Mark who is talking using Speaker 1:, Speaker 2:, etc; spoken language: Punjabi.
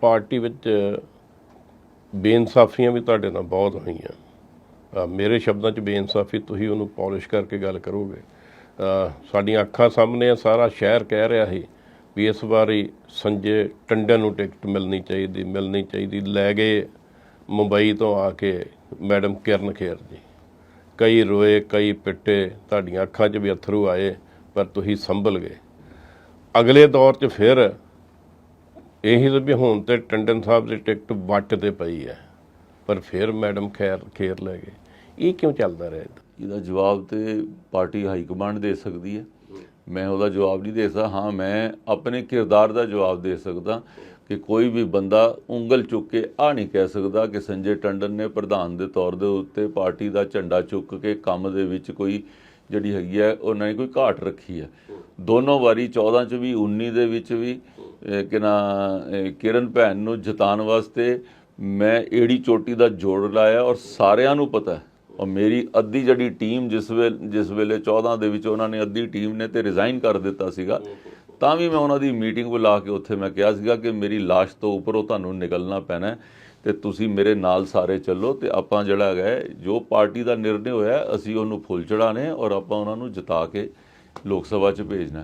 Speaker 1: ਪਾਰਟੀ ਵਿੱਚ ਬੇਇਨਸਾਫੀਆਂ ਵੀ ਤੁਹਾਡੇ ਨਾਲ ਬਹੁਤ ਹੋਈਆਂ। ਮੇਰੇ ਸ਼ਬਦਾਂ 'ਚ ਬੇਇਨਸਾਫੀ ਤੁਸੀਂ ਉਹਨੂੰ ਪਾਲਿਸ਼ ਕਰਕੇ ਗੱਲ ਕਰੋਗੇ। ਸਾਡੀਆਂ ਅੱਖਾਂ ਸਾਹਮਣੇ ਆ, ਸਾਰਾ ਸ਼ਹਿਰ ਕਹਿ ਰਿਹਾ ਸੀ ਵੀ ਇਸ ਵਾਰੀ ਸੰਜੇ ਟੰਡਨ ਨੂੰ ਟਿਕਟ ਮਿਲਣੀ ਚਾਹੀਦੀ ਮਿਲਣੀ ਚਾਹੀਦੀ। ਲੈ ਗਏ ਮੁੰਬਈ ਤੋਂ ਆ ਕੇ ਮੈਡਮ ਕਿਰਨ ਖੇਰ ਜੀ। ਕਈ ਰੋਏ ਕਈ ਪਿੱਟੇ ਤੁਹਾਡੀਆਂ ਅੱਖਾਂ 'ਚ ਵੀ ਅਥਰੂ ਆਏ ਪਰ ਤੁਸੀਂ ਸੰਭਲ ਗਏ। ਅਗਲੇ ਦੌਰ 'ਚ ਫਿਰ ਇਹੀ ਤਾਂ ਵੀ ਹੁਣ ਤੇ ਟੰਡਨ ਸਾਹਿਬ ਦੀ ਟਿਕਟ ਵੱਟ ਤੇ ਪਈ ਹੈ। ਪਰ ਫਿਰ ਮੈਡਮ ਖੈਰ ਖੇਰ ਲੈ ਗਏ। ਇਹ ਕਿਉਂ ਚੱਲਦਾ ਰਿਹਾ
Speaker 2: ਇਹਦਾ ਜਵਾਬ ਤੇ ਪਾਰਟੀ ਹਾਈ ਕਮਾਂਡ ਦੇ ਸਕਦੀ ਹੈ। ਮੈਂ ਉਹਦਾ ਜਵਾਬ ਨਹੀਂ ਦੇ ਸਕਦਾ। ਹਾਂ, ਮੈਂ ਆਪਣੇ ਕਿਰਦਾਰ ਦਾ ਜਵਾਬ ਦੇ ਸਕਦਾ ਕਿ ਕੋਈ ਵੀ ਬੰਦਾ ਉਂਗਲ ਚੁੱਕ ਕੇ ਆ ਨਹੀਂ ਕਹਿ ਸਕਦਾ ਕਿ ਸੰਜੇ ਟੰਡਨ ਨੇ ਪ੍ਰਧਾਨ ਦੇ ਤੌਰ ਦੇ ਉੱਤੇ ਪਾਰਟੀ ਦਾ ਝੰਡਾ ਚੁੱਕ ਕੇ ਕੰਮ ਦੇ ਵਿੱਚ ਕੋਈ ਜਿਹੜੀ ਹੈਗੀ ਹੈ, ਉਹਨਾਂ ਨੇ ਕੋਈ ਘਾਟ ਰੱਖੀ ਹੈ। ਦੋਨੋਂ ਵਾਰੀ 14 ਚ ਵੀ 19 ਦੇ ਵਿੱਚ ਵੀ ਕਿ ਨਾ ਕਿਰਨ ਭੈਣ ਨੂੰ ਜਿਤਾਉਣ ਵਾਸਤੇ ਮੈਂ ਏੜੀ ਚੋਟੀ ਦਾ ਜੋੜ ਲਾਇਆ ਔਰ ਸਾਰਿਆਂ ਨੂੰ ਪਤਾ ਹੈ। ਔਰ ਮੇਰੀ ਅੱਧੀ ਜਿਹੜੀ ਟੀਮ ਜਿਸ ਵੇਲੇ ਜਿਸ ਵੇਲੇ 14 ਦੇ ਵਿੱਚ ਉਹਨਾਂ ਨੇ ਅੱਧੀ ਟੀਮ ਨੇ ਤੇ ਰਿਜ਼ਾਈਨ ਕਰ ਦਿੱਤਾ ਸੀਗਾ ਤਾਂ ਵੀ ਮੈਂ ਉਹਨਾਂ ਦੀ ਮੀਟਿੰਗ ਬੁਲਾ ਕੇ ਉੱਥੇ ਮੈਂ ਕਿਹਾ ਸੀਗਾ ਕਿ ਮੇਰੀ ਲਾਸ਼ ਤੋਂ ਉੱਪਰੋਂ ਤੁਹਾਨੂੰ ਨਿਕਲਣਾ ਪੈਣਾ ਹੈ ਤੇ ਤੁਸੀਂ ਮੇਰੇ ਨਾਲ ਸਾਰੇ ਚੱਲੋ ਤੇ ਆਪਾਂ ਜਿਹੜਾ ਹੈਗਾ ਹੈ, ਜੋ ਪਾਰਟੀ ਦਾ ਨਿਰਣੇ ਹੋਇਆ ਅਸੀਂ ਉਹਨੂੰ ਫੁੱਲ ਚੜਾਣੇ ਔਰ ਆਪਾਂ ਉਹਨਾਂ ਨੂੰ ਜਿਤਾ ਕੇ ਲੋਕ ਸਭਾ 'ਚ ਭੇਜਣਾ